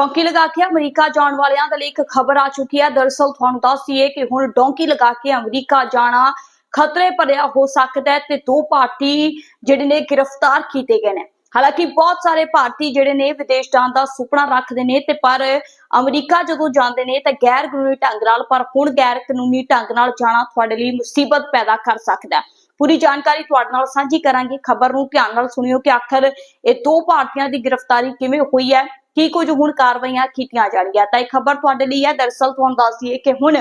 Donkey ਲਗਾ ਕੇ America ਜਾਣ ਵਾਲਿਆਂ ਦੇ ਲਈ ਇੱਕ ਖਬਰ ਆ ਚੁੱਕੀ ਹੈ। ਦਰਅਸਲ ਤੁਹਾਨੂੰ ਦੱਸ ਦਈਏ ਕਿ ਹੁਣ ਡੌਂਕੀ ਲਗਾ ਕੇ ਅਮਰੀਕਾ ਜਾਣਾ ਖਤਰੇ ਭਰਿਆ ਹੋ ਸਕਦਾ ਹੈ ਤੇ ਦੋ ਭਾਰਤੀ ਜਿਹੜੇ ਨੇ ਗ੍ਰਿਫਤਾਰ ਕੀਤੇ ਗਏ ਨੇ। ਹਾਲਾਂਕਿ ਬਹੁਤ ਸਾਰੇ ਭਾਰਤੀ ਜਿਹੜੇ ਨੇ ਵਿਦੇਸ਼ ਜਾਣ ਦਾ ਸੁਪਨਾ ਰੱਖਦੇ ਨੇ ਤੇ ਪਰ ਅਮਰੀਕਾ ਜਦੋਂ ਜਾਂਦੇ ਨੇ ਤਾਂ ਗੈਰ ਕਾਨੂੰਨੀ ਢੰਗ ਨਾਲ ਪਰ ਹੁਣ ਗੈਰ ਕਾਨੂੰਨੀ ਢੰਗ ਨਾਲ ਜਾਣਾ ਤੁਹਾਡੇ ਲਈ ਮੁਸੀਬਤ ਪੈਦਾ ਕਰ ਸਕਦਾ ਹੈ। ਪੂਰੀ ਜਾਣਕਾਰੀ ਤੁਹਾਡੇ ਨਾਲ ਸਾਂਝੀ ਕਰਾਂਗੇ। ਖਬਰ ਨੂੰ ਧਿਆਨ ਨਾਲ ਸੁਣਿਓ ਕਿ ਆਖਰ ਇਹ ਦੋ ਭਾਰਤੀਆਂ ਦੀ ਗ੍ਰਿਫਤਾਰੀ ਕਿਵੇਂ ਹੋਈ ਹੈ। ਕੀ ਕੁਝ ਹੁਣ ਕਾਰਵਾਈਆਂ ਕੀਤੀਆਂ ਜਾਣਗੀਆਂ। ਤਾਂ ਇਹ ਖਬਰ ਤੁਹਾਡੇ ਲਈ ਹੈ। ਦਰਅਸਲ ਤੁਹਾਨੂੰ ਦੱਸ ਦਈਏ ਕਿ ਹੁਣ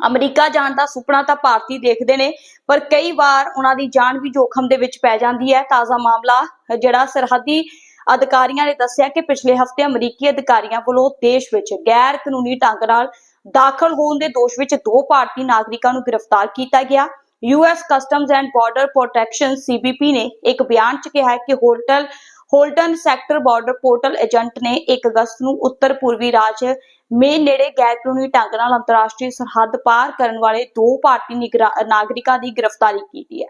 ਅਮਰੀਕਾ ਜਾਣ ਦਾ ਸੁਪਨਾ ਤਾਂ ਭਾਰਤੀ ਦੇਖਦੇ ਨੇ, ਪਰ ਕਈ ਵਾਰ ਉਹਨਾਂ ਦੀ ਜਾਨ ਵੀ ਜੋਖਮ ਦੇ ਵਿੱਚ ਪੈ ਜਾਂਦੀ ਹੈ। ਤਾਜ਼ਾ ਮਾਮਲਾ ਜਿਹੜਾ ਸਰਹੱਦੀ ਅਧਿਕਾਰੀਆਂ ਨੇ ਦੱਸਿਆ ਕਿ ਪਿਛਲੇ ਹਫ਼ਤੇ ਅਮਰੀਕੀ ਅਧਿਕਾਰੀਆਂ ਵੱਲੋਂ ਦੇਸ਼ ਵਿੱਚ ਗੈਰ ਕਾਨੂੰਨੀ ਢੰਗ ਨਾਲ ਦਾਖਲ ਹੋਣ ਦੇ ਦੋਸ਼ ਵਿੱਚ ਦੋ ਭਾਰਤੀ ਨਾਗਰਿਕਾਂ ਨੂੰ ਗ੍ਰਿਫਤਾਰ ਕੀਤਾ ਗਿਆ। US customs and border protection CBP ਨੇ ਇੱਕ ਬਿਆਨ 'ਚ ਕਿਹਾ ਹੈ ਕਿ hotel Houlton sector border patrol agent ਨੇ 1 ਅਗਸਤ ਨੂੰ ਉੱਤਰ ਪੂਰਬੀ ਰਾਜ ਮੇਨ ਨੇੜੇ ਗੈਰ ਕਾਨੂੰਨੀ ਢੰਗ ਨਾਲ ਅੰਤਰਰਾਸ਼ਟਰੀ ਸਰਹੱਦ ਪਾਰ ਕਰਨ ਵਾਲੇ ਦੋ ਭਾਰਤੀ ਨਾਗਰਿਕਾਂ ਦੀ ਗ੍ਰਿਫਤਾਰੀ ਕੀਤੀ ਹੈ।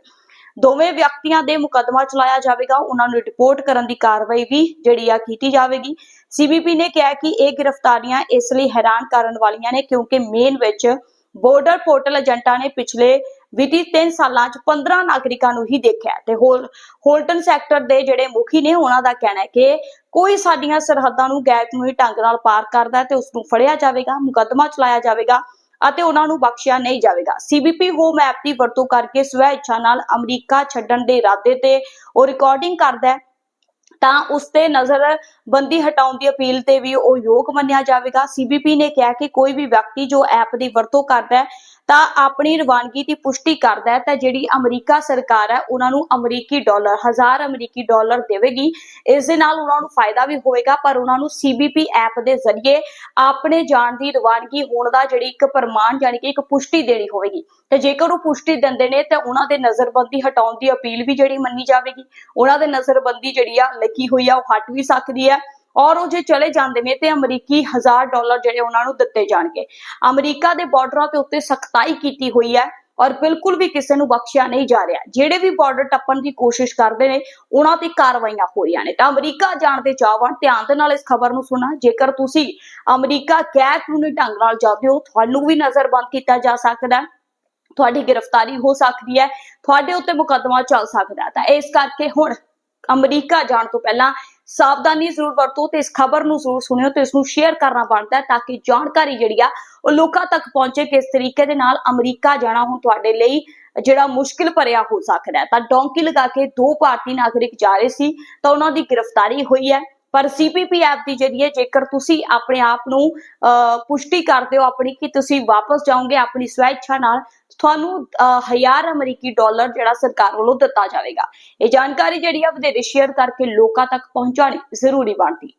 ਦੋਵੇਂ ਵਿਅਕਤੀਆਂ ਦੇ ਮੁਕੱਦਮਾ ਚਲਾਇਆ ਜਾਵੇਗਾ। ਉਹਨਾਂ ਨੂੰ ਰਿਪੋਰਟ ਕਰਨ ਦੀ ਕਾਰਵਾਈ ਵੀ ਜਿਹੜੀ ਆ ਕੀਤੀ ਜਾਵੇਗੀ। ਸੀਬੀਪੀ ਨੇ ਕਿਹਾ ਕਿ ਇਹ ਗ੍ਰਿਫਤਾਰੀਆਂ ਇਸ ਲਈ ਹੈਰਾਨ ਕਰਨ ਵਾਲੀਆਂ ਨੇ ਕਿਉਂਕਿ ਮੇਨ ਵਿੱਚ ਬਾਰਡਰ ਪੋਰਟਲ ਏਜੰਟਾਂ ਨੇ ਪਿਛਲੇ ਵਿੱਤੀ 3 ਸਾਲਾਂ 'ਚ 15 ਨਾਗਰਿਕਾਂ ਨੂੰ ਹੀ ਦੇਖਿਆ ਤੇ ਹੋਲ ਹੋਲਟਨ ਸੈਕਟਰ ਦੇ ਜਿਹੜੇ ਮੁਖੀ ਨੇ, ਉਹਨਾਂ ਦਾ ਕਹਿਣਾ ਹੈ ਕਿ ਕੋਈ ਸਾਡੀਆਂ ਸਰਹੱਦਾਂ ਨੂੰ ਗੈਰ ਕਾਨੂੰਨੀ ਢੰਗ ਨਾਲ ਪਾਰ ਕਰਦਾ ਤੇ ਉਸ ਨੂੰ ਫੜਿਆ ਜਾਵੇਗਾ, ਮੁਕੱਦਮਾ ਚਲਾਇਆ ਜਾਵੇਗਾ ਅਤੇ ਉਹਨਾਂ ਨੂੰ ਬਖਸ਼ਿਆ ਨਹੀਂ ਜਾਵੇਗਾ। ਸੀਬੀਪੀ ਹੋਮ ਐਪ ਦੀ ਵਰਤੋਂ ਕਰਕੇ ਸਵੈ ਇੱਛਾ ਨਾਲ ਅਮਰੀਕਾ ਛੱਡਣ ਦੇ ਇਰਾਦੇ ਤੇ ਉਹ ਰਿਕਾਰਡਿੰਗ ਕਰਦਾ ਹੈ। ਤਾਂ ਉਸ ਤੇ ਨਜ਼ਰਬੰਦੀ ਹਟਾਉਣ ਦੀ ਅਪੀਲ ਤੇ ਵੀ ਉਹ ਯੋਗ ਮੰਨਿਆ ਜਾਵੇਗਾ। ਸੀਬੀਪੀ ਨੇ ਕਿਹਾ ਕਿ ਕੋਈ ਵੀ ਵਿਅਕਤੀ ਜੋ ਐਪ ਦੀ ਵਰਤੋਂ ਕਰਦਾ ਹੈ, ਤਾਂ ਆਪਣੀ ਰਵਾਨਗੀ ਦੀ ਪੁਸ਼ਟੀ ਕਰਦਾ ਹੈ, ਤਾਂ ਜਿਹੜੀ ਅਮਰੀਕਾ ਸਰਕਾਰ ਹੈ, ਉਹਨਾਂ ਨੂੰ ਅਮਰੀਕੀ ਡਾਲਰ, ਹਜ਼ਾਰ ਅਮਰੀਕੀ ਡਾਲਰ ਦੇਵੇਗੀ। ਇਸ ਦੇ ਨਾਲ ਉਹਨਾਂ ਨੂੰ ਫਾਇਦਾ ਵੀ ਹੋਵੇਗਾ, ਪਰ ਉਹਨਾਂ ਨੂੰ ਸੀਬੀਪੀ ਐਪ ਦੇ ਜ਼ਰੀਏ ਆਪਣੇ ਜਾਣ ਦੀ ਰਵਾਨਗੀ ਹੋਣ ਦਾ ਜਿਹੜੀ ਇੱਕ ਪ੍ਰਮਾਣ ਯਾਨੀ ਕਿ ਇੱਕ ਪੁਸ਼ਟੀ ਦੇਣੀ ਹੋਵੇਗੀ। ਤੇ ਜੇਕਰ ਉਹ ਪੁਸ਼ਟੀ ਦਿੰਦੇ ਨੇ, ਤਾਂ ਉਹਨਾਂ ਦੇ ਨਜ਼ਰਬੰਦੀ ਹਟਾਉਣ ਦੀ ਅਪੀਲ ਵੀ ਜਿਹੜੀ ਮੰਨੀ ਜਾਵੇਗੀ। ਉਹਨਾਂ ਦੇ ਨਜ਼ਰਬੰਦੀ ਜਿਹੜੀ ਆ ਲੱਗੀ ਹੋਈ ਆ, ਉਹ ਹਟ ਵੀ ਸਕਦੀ ਹੈ ਔਰ ਉਹ ਜੇ ਚਲੇ ਜਾਂਦੇ ਨੇ ਤੇ ਅਮਰੀਕੀ 1000 ਡਾਲਰ ਜਿਹੜੇ ਉਹਨਾਂ ਨੂੰ ਦਿੱਤੇ ਜਾਣਗੇ। ਅਮਰੀਕਾ ਦੇ ਬਾਰਡਰਾਂ ਤੇ ਉੱਤੇ ਸਖਤਾਈ ਕੀਤੀ ਹੋਈ ਹੈ ਔਰ ਬਿਲਕੁਲ ਵੀ ਕਿਸੇ ਨੂੰ ਬਖਸ਼ਿਆ ਨਹੀਂ ਜਾ ਰਿਹਾ। ਜਿਹੜੇ ਵੀ ਬਾਰਡਰ ਟੱਪਣ ਦੀ ਕੋਸ਼ਿਸ਼ ਕਰਦੇ ਨੇ, ਉਹਨਾਂ ਤੇ ਕਾਰਵਾਈਆਂ ਹੋ ਰਹੀਆਂ ਨੇ। ਤਾਂ ਅਮਰੀਕਾ ਜਾਣ ਦੇ ਚਾਹਵਾਨ, ਧਿਆਨ ਦੇ ਨਾਲ ਇਸ ਖਬਰ ਨੂੰ ਸੁਣਾ ਜੇਕਰ ਤੁਸੀਂ ਅਮਰੀਕਾ ਗੈਰ ਕਾਨੂੰਨੀ ਢੰਗ ਨਾਲ ਜਾਂਦੇ ਹੋ, ਤੁਹਾਨੂੰ ਵੀ ਨਜ਼ਰਬੰਦ ਕੀਤਾ ਜਾ ਸਕਦਾ। ਹੈ ਤੁਹਾਡੀ ਗ੍ਰਿਫਤਾਰੀ ਹੋ ਸਕਦੀ ਹੈ, ਤੁਹਾਡੇ ਉੱਤੇ ਮੁਕੱਦਮਾ ਚੱਲ ਸਕਦਾ ਤਾਂ ਇਸ ਕਰਕੇ ਹੁਣ ਅਮਰੀਕਾ ਜਾਣ ਤੋਂ ਪਹਿਲਾਂ ਸਾਵਧਾਨੀ ਜ਼ਰੂਰ ਵਰਤੋ ਤੇ ਇਸ ਖਬਰ ਨੂੰ ਜ਼ਰੂਰ ਸੁਣਿਓ ਤੇ ਇਸ ਨੂੰ ਸ਼ੇਅਰ ਕਰਨਾ ਬਣਦਾ ਤਾਂ ਕਿ ਜਾਣਕਾਰੀ ਜਿਹੜੀ ਆ ਉਹ ਲੋਕਾਂ ਤੱਕ ਪਹੁੰਚੇ ਕਿਸ ਤਰੀਕੇ ਦੇ ਨਾਲ ਅਮਰੀਕਾ ਜਾਣਾ ਹੁਣ ਤੁਹਾਡੇ ਲਈ ਜਿਹੜਾ ਮੁਸ਼ਕਿਲ ਭਰਿਆ ਹੋ ਸਕਦਾ ਤਾਂ ਡੌਂਕੀ ਲਗਾ ਕੇ ਦੋ ਭਾਰਤੀ ਨਾਗਰਿਕ ਜਾ ਰਹੇ ਸੀ ਤਾਂ ਉਹਨਾਂ ਦੀ ਗ੍ਰਿਫਤਾਰੀ ਹੋਈ ਹੈ। ਪਰ ਸੀਪੀਪੀ ਐਪ ਦੀ ਜਰੀਏ ਜੇਕਰ ਤੁਸੀਂ ਆਪਣੇ ਆਪ ਨੂੰ ਅਹ, ਪੁਸ਼ਟੀ ਕਰਦੇ ਹੋ ਆਪਣੀ ਕਿ ਤੁਸੀਂ ਵਾਪਸ ਜਾਓਗੇ ਆਪਣੀ ਸਵੈ ਇੱਛਾ ਨਾਲ ਤੁਹਾਨੂੰ ਅਹ, ਹਜ਼ਾਰ ਅਮਰੀਕੀ ਡਾਲਰ ਜਿਹੜਾ ਸਰਕਾਰ ਵੱਲੋਂ ਦਿੱਤਾ ਜਾਵੇਗਾ। ਇਹ ਜਾਣਕਾਰੀ ਜਿਹੜੀ ਆ ਵਧੇਰੇ ਸ਼ੇਅਰ ਕਰਕੇ ਲੋਕਾਂ ਤੱਕ ਪਹੁੰਚਾਉਣੀ ਜ਼ਰੂਰੀ ਬਣਦੀ।